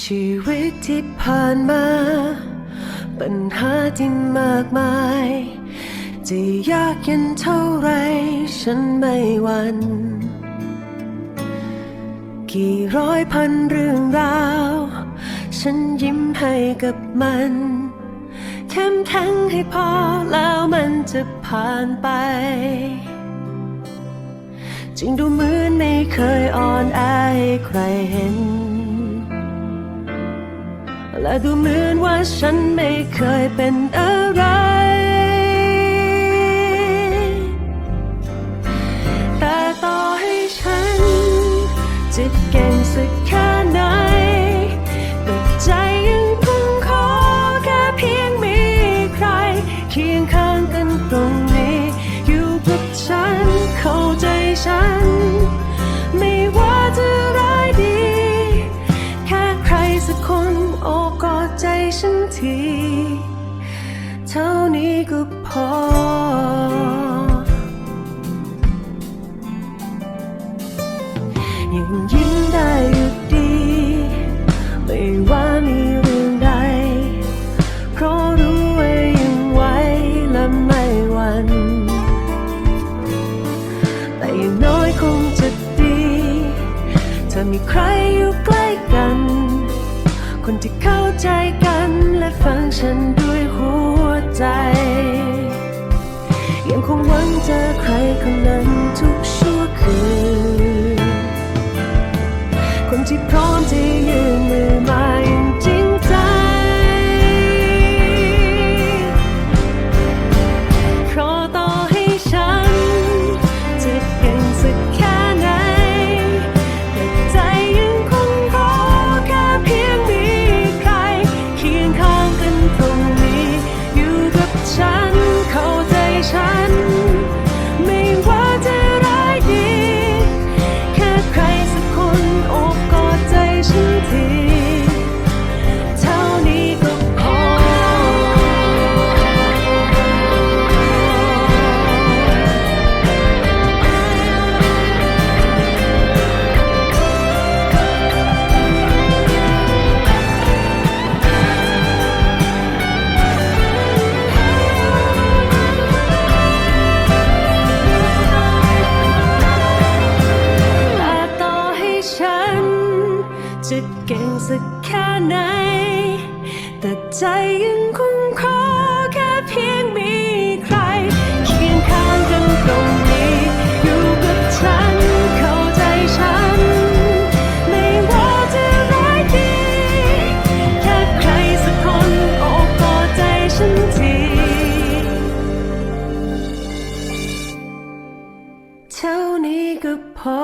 ชีวิตที่ผ่านมา ปัญหาที่มากมาย จะยากเย็นเท่าไร ฉันไม่หวันกี่ร้อยพันเรื่องราว ฉันยิ้มให้กับมันเข้มแข็งให้พอแล้วมันจะผ่านไปจริงดูเหมือนไม่เคยอ่อนแอให้ใครเห็น และดูเหมือนว่าฉันไม่เคยเป็นอะไร แต่ต่อให้ฉันจะเก่งสัก ฉันที เท่านี้ก็พอ ยังยิ้มได้อยู่ดี ไม่ว่ามีเรื่องใด เพราะรู้ว่ายังไหวและไม่หวัน แต่อย่างน้อยคงจะดีถ้ามีใครอยู่ คนที่เข้าใจกันและฟังฉันด้วยหัวใจ ยังคงหวังเจอใครคนนั้นทุกชั่วคืน คนที่พร้อมจะยืนมือ จะเก่งสักแค่ไหน แต่ใจยังคงขอแค่เพียงมีใครเคียงข้างกันตรงนี้ อยู่กับฉันเข้าใจฉัน ไม่ว่าจะร้ายดี แค่ใครสักคนโอบกอดใจฉันที เท่านี้ก็พอ